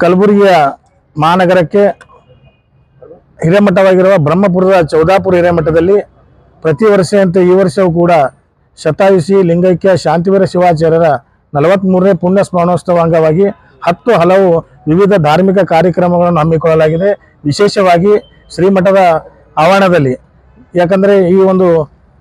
ಕಲಬುರಗಿಯ ಮಹಾನಗರಕ್ಕೆ ಹಿರೇಮಠವಾಗಿರುವ ಬ್ರಹ್ಮಪುರದ ಚೌದಾಪುರ ಹಿರೇಮಠದಲ್ಲಿ ಪ್ರತಿ ವರ್ಷದಂತೆ ಈ ವರ್ಷವೂ ಕೂಡ ಶತಾಯುಷಿ ಲಿಂಗೈಕ್ಯ ಶಾಂತಿವೀರ ಶಿವಾಚಾರ್ಯರ ನಲವತ್ತ್ಮೂರನೇ ಪುಣ್ಯ ಸ್ಮರಣೋತ್ಸವ ಅಂಗವಾಗಿ ಹತ್ತು ಹಲವು ವಿವಿಧ ಧಾರ್ಮಿಕ ಕಾರ್ಯಕ್ರಮಗಳನ್ನು ಹಮ್ಮಿಕೊಳ್ಳಲಾಗಿದೆ. ವಿಶೇಷವಾಗಿ ಶ್ರೀಮಠದ ಆವರಣದಲ್ಲಿ. ಯಾಕಂದರೆ ಈ ಒಂದು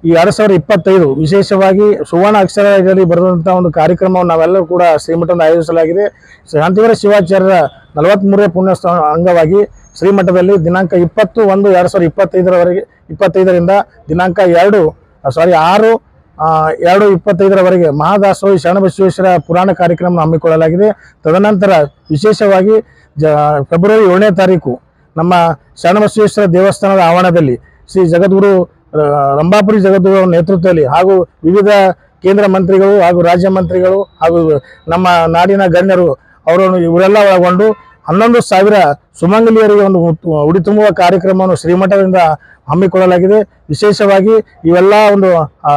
ಈ ಎರಡು ಸಾವಿರದ ಇಪ್ಪತ್ತೈದು ವಿಶೇಷವಾಗಿ ಸುವರ್ಣ ಅಕ್ಷರದಲ್ಲಿ ಬರೆದಂಥ ಒಂದು ಕಾರ್ಯಕ್ರಮವನ್ನು ನಾವೆಲ್ಲರೂ ಕೂಡ ಶ್ರೀಮಠದಿಂದ ಆಯೋಜಿಸಲಾಗಿದೆ. ಶಾಂತಿವೀರ ಶಿವಾಚಾರ್ಯರ ನಲವತ್ತ್ಮೂರನೇ ಪುಣ್ಯೋತ್ಸವ ಅಂಗವಾಗಿ ಶ್ರೀಮಠದಲ್ಲಿ ದಿನಾಂಕ ಇಪ್ಪತ್ತು ಒಂದು ಎರಡು ಸಾವಿರದ ಇಪ್ಪತ್ತೈದರವರೆಗೆ, ಇಪ್ಪತ್ತೈದರಿಂದ ದಿನಾಂಕ ಎರಡು ಸಾರಿ ಆರು ಎರಡು ಇಪ್ಪತ್ತೈದರವರೆಗೆ ಮಹಾದಾಸೋಹಿ ಶರಣಬಸವೇಶ್ವರ ಪುರಾಣ ಕಾರ್ಯಕ್ರಮ ಹಮ್ಮಿಕೊಳ್ಳಲಾಗಿದೆ. ತದನಂತರ ವಿಶೇಷವಾಗಿ ಜ, ಫೆಬ್ರವರಿ ಏಳನೇ ತಾರೀಕು ನಮ್ಮ ಶರಣಬಸವೇಶ್ವರ ದೇವಸ್ಥಾನದ ಆವರಣದಲ್ಲಿ ಶ್ರೀ ಜಗದ್ಗುರು ರಂಭಾಪುರಿ ಜಗದ್ಗುರು ನೇತೃತ್ವದಲ್ಲಿ ಹಾಗೂ ವಿವಿಧ ಕೇಂದ್ರ ಮಂತ್ರಿಗಳು ಹಾಗೂ ರಾಜ್ಯ ಮಂತ್ರಿಗಳು ಹಾಗೂ ನಮ್ಮ ನಾಡಿನ ಗಣ್ಯರು ಅವರನ್ನು ಇವರೆಲ್ಲ ಒಳಗೊಂಡು ಹನ್ನೊಂದು ಸಾವಿರ ಸುಮಂಗಲಿಯರಿಗೆ ಒಂದು ಉಡಿ ತುಂಬುವ ಕಾರ್ಯಕ್ರಮವನ್ನು ಶ್ರೀಮಠದಿಂದ ಹಮ್ಮಿಕೊಳ್ಳಲಾಗಿದೆ. ವಿಶೇಷವಾಗಿ ಇವೆಲ್ಲ ಒಂದು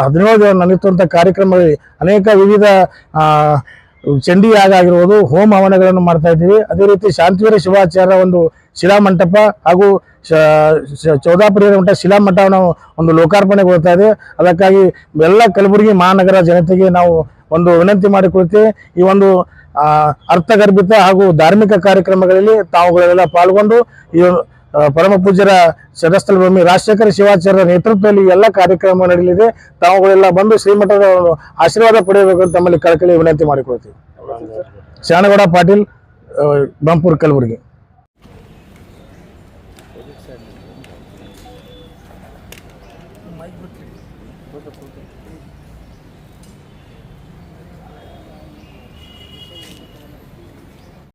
ಹದಿನೇಳು ದಿನ ನಡೆಯುವಂಥ ಕಾರ್ಯಕ್ರಮದಲ್ಲಿ ಅನೇಕ ವಿವಿಧ ಆ, ಚಂಡಿ ಯಾಗ ಆಗಿರ್ಬೋದು ಹೋಮ ಹವನಗಳನ್ನು ಮಾಡ್ತಾ ಇದ್ದೀವಿ. ಅದೇ ರೀತಿ ಶಾಂತಿವೀರ ಶಿವಾಚಾರ್ಯ ಒಂದು ಶಿಲಾಮಂಟಪ ಹಾಗೂ ಚೌದಾಪುರಿ ಮಠ ಶಿಲಾಮಠವನ್ನು ಒಂದು ಲೋಕಾರ್ಪಣೆಗೊಳ್ತಾ ಇದೆ. ಅದಕ್ಕಾಗಿ ಎಲ್ಲ ಕಲಬುರಗಿ ಮಹಾನಗರ ಜನತೆಗೆ ನಾವು ಒಂದು ವಿನಂತಿ ಮಾಡಿಕೊಳ್ತೇವೆ. ಈ ಒಂದು ಅರ್ಥಗರ್ಭಿತ ಹಾಗೂ ಧಾರ್ಮಿಕ ಕಾರ್ಯಕ್ರಮಗಳಲ್ಲಿ ತಾವುಗಳೆಲ್ಲ ಪಾಲ್ಗೊಂಡು ಈ ಪರಮ ಪೂಜ್ಯರ ಸದಸ್ಥಲ ಭೂಮಿ ರಾಜಶೇಖರ ಶಿವಾಚಾರ್ಯರ ನೇತೃತ್ವದಲ್ಲಿ ಎಲ್ಲ ಕಾರ್ಯಕ್ರಮ ನಡೆಯಲಿದೆ. ತಾವುಗಳೆಲ್ಲ ಬಂದು ಶ್ರೀಮಠದ ಆಶೀರ್ವಾದ ಪಡೆಯಬೇಕು ಅಂತ ತಮ್ಮಲ್ಲಿ ಕಳಕಳಿ ವಿನಂತಿ ಮಾಡಿಕೊಳ್ತೀವಿ. ಶರಣಗೌಡ ಪಾಟೀಲ್ ಬಂಪೂರ್ ಕಲಬುರಗಿ. Mike Brooklyn.